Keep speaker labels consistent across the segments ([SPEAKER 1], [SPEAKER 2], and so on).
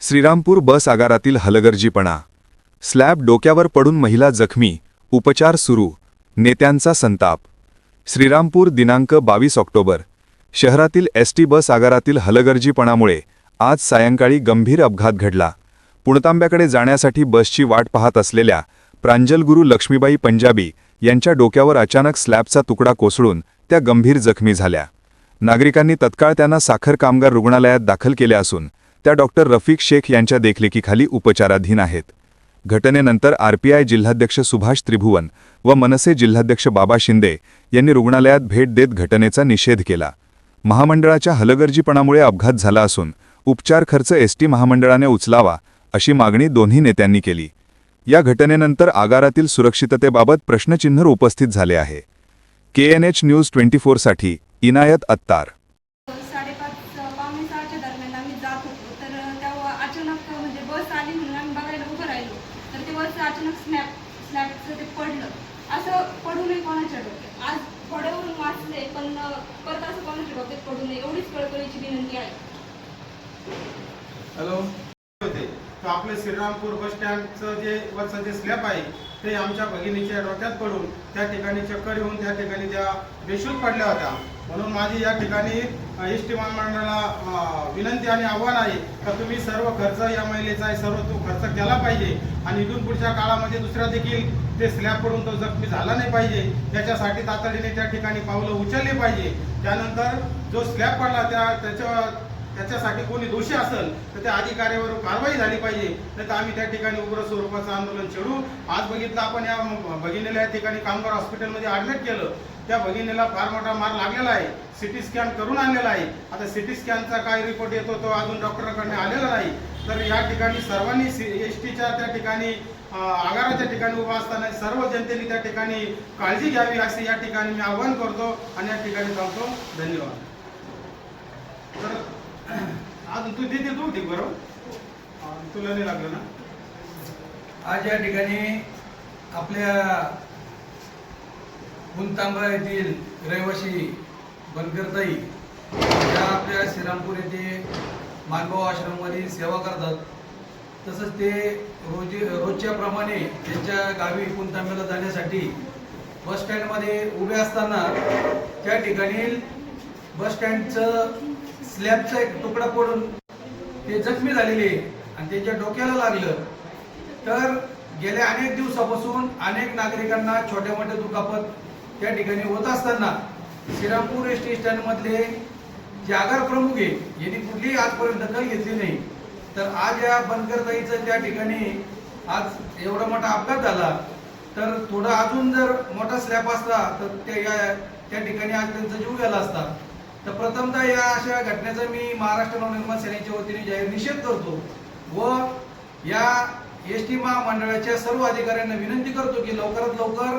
[SPEAKER 1] श्रीरामपूर बस आगारातील हलगर्जीपणा. स्लॅब डोक्यावर पडून महिला जखमी. उपचार सुरू. नेत्यांचा संताप. श्रीरामपूर दिनांक बावीस ऑक्टोबर. शहरातील एस टी बस आगारातील हलगर्जीपणामुळे आज सायंकाळी गंभीर अपघात घडला. पुणतांब्याकडे जाण्यासाठी बसची वाट पाहत असलेल्या प्रांजलगुरू लक्ष्मीबाई पंजाबी यांच्या डोक्यावर अचानक स्लॅबचा तुकडा कोसळून त्या गंभीर जखमी झाल्या. नागरिकांनी तत्काळ त्यांना साखर कामगार रुग्णालयात दाखल केले असून त्या डॉक्टर रफिक शेख यांच्या देखरेखीखाली उपचाराधीन आहेत. घटनेनंतर आरपीआय जिल्हाध्यक्ष सुभाष त्रिभुवन व मनसे जिल्हाध्यक्ष बाबा शिंदे यांनी रुग्णालयात भेट देत घटनेचा निषेध केला. महामंडळाच्या हलगर्जीपणामुळे अपघात झाला असून उपचार खर्च एसटी महामंडळाने उचलावा अशी मागणी दोन्ही नेत्यांनी केली. या घटनेनंतर आगारातील सुरक्षिततेबाबत प्रश्नचिन्ह उपस्थित झाले आहे. केएनएच न्यूज ट्वेंटी फोरसाठी इनायत अत्तार.
[SPEAKER 2] साडेपाच पावणे सहाच्या दरम्यान आम्ही जात होतो. तर तेव्हा अचानक म्हणजे बस आली म्हणून आम्ही बघायला उभं राहिलो. तर ते बस अचानक स्नॅप स्नॅपचं ते पडलं. असं पडू नये कोणाच्या डोक्यात. आज फड्यावरून वाचले पण परत असं कोणाच्या डोक्यात पडू नये एवढीच कळकळीची विनंती आहे.
[SPEAKER 3] हॅलो. होते. तर आपलं श्रीरामपूर बस स्टँडचं जे वरचं जे स्लॅब आहे ते आमच्या भगिनीच्या डोक्यात पडून त्या ठिकाणी चक्कर येऊन त्या ठिकाणी त्या बेशूद पडल्या होत्या. म्हणून माझी या ठिकाणी एस टी महामंडळाला विनंती आणि आव्हान आहे का तुम्ही सर्व खर्च या महिलेचा आहे सर्व तो खर्च केला पाहिजे. आणि इथून पुढच्या काळामध्ये दुसऱ्या देखील ते स्लॅब पडून तो जखमी झाला नाही पाहिजे. त्याच्यासाठी तातडीने त्या ठिकाणी पावलं उचलली पाहिजे. त्यानंतर जो स्लॅब पडला त्या त्याच्या त्याच्यासाठी कोणी दोषी असेल तर त्या अधिकाऱ्यावर कारवाई झाली पाहिजे. नाही तर आम्ही त्या ठिकाणी उग्र स्वरूपाचं आंदोलन छेडू. आज बघितलं आपण या भगिनीला या ठिकाणी कामगार हॉस्पिटलमध्ये ॲडमिट केलं. त्या भगिनीला फार मोठा मार लागलेला आहे. सिटी स्कॅन करून आणलेला आहे. आता सिटी स्कॅनचा काय रिपोर्ट येतो तो अजून डॉक्टरांकडे आलेला नाही. तर या ठिकाणी सर्वांनी एस टीच्या त्या ठिकाणी आगाराच्या ठिकाणी उभा असताना सर्व जनतेने त्या ठिकाणी काळजी घ्यावी असे या ठिकाणी मी आवाहन करतो आणि या ठिकाणी थांबतो. धन्यवाद. तर आज तू देते तू ठीक बरोबर? तुला नाही लागलं ना?
[SPEAKER 4] आज या ठिकाणी आपल्या गुंतांबा येथील रहिवासी बनकरताई या आपल्या श्रीरामपूर येथे मानभाव आश्रममध्ये सेवा करतात. तसंच ते रोजी रोजच्या प्रमाणे त्यांच्या गावी कुंतांब्याला जाण्यासाठी बस स्टँडमध्ये उभे असताना त्या ठिकाणी बस स्टँडचं स्लॅबचा एक तुकडा पडून ते जखमी झालेले आणि त्यांच्या डोक्याला लागलं. तर गेल्या अनेक दिवसापासून अनेक नागरिकांना छोट्या मोठ्या दुखापत त्या ठिकाणी होत असताना श्रीरामपूर एस टी स्टँडमधले जे आगार प्रमुख आहे यांनी कुठलीही आजपर्यंत दखल घेतली नाही. तर आज या बनकरताईचं त्या ठिकाणी आज एवढा मोठा अपघात झाला. तर थोडा अजून जर मोठा स्लॅब असला तर त्या या त्या ठिकाणी आज त्यांचा जीव गेला असता. तर प्रथमतः या अशा घटनेचा मी महाराष्ट्र नवनिर्माण सेनेच्या वतीने जाहीर निषेध करतो व या एस टी महामंडळाच्या सर्व अधिकाऱ्यांना विनंती करतो की लवकरात लवकर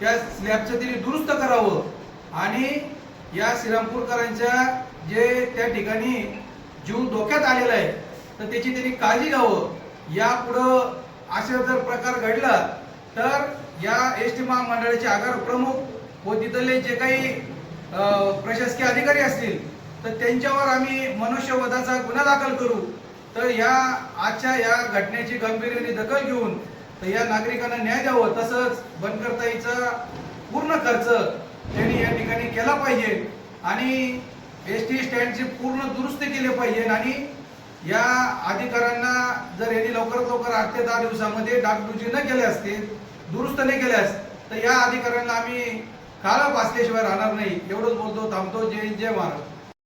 [SPEAKER 4] त्या स्लॅबचं त्यांनी दुरुस्त करावं. आणि या श्रीरामपूरकरांच्या जे त्या ठिकाणी जीव धोक्यात आलेला आहे तर त्याची त्यांनी काळजी घ्यावं. यापुढं असा जर प्रकार घडला तर या एस टी महामंडळाचे आगार प्रमुख व तिथले जे काही प्रशासकीय अधिकारी असतील तर त्यांच्यावर आम्ही मनुष्यवधाचा गुन्हा दाखल करू. तर या आजच्या या घटनेची गंभीरतेने दखल घेऊन तर या नागरिकांना न्याय द्यावं तसंच बनकरताईचा पूर्ण खर्च त्यांनी या ठिकाणी केला पाहिजे. आणि एस टी स्टँडची पूर्ण दुरुस्ती केले पाहिजे. आणि या अधिकाऱ्यांना जर यांनी लवकरात लवकर आठ ते दहा दिवसामध्ये डागडुजी न केले असते दुरुस्त नाही केल्यास तर या अधिकाऱ्यांना आम्ही काळा वाचल्याशिवाय राहणार नाही. एवढंच बोलतो थांबतो. जय जय महाराज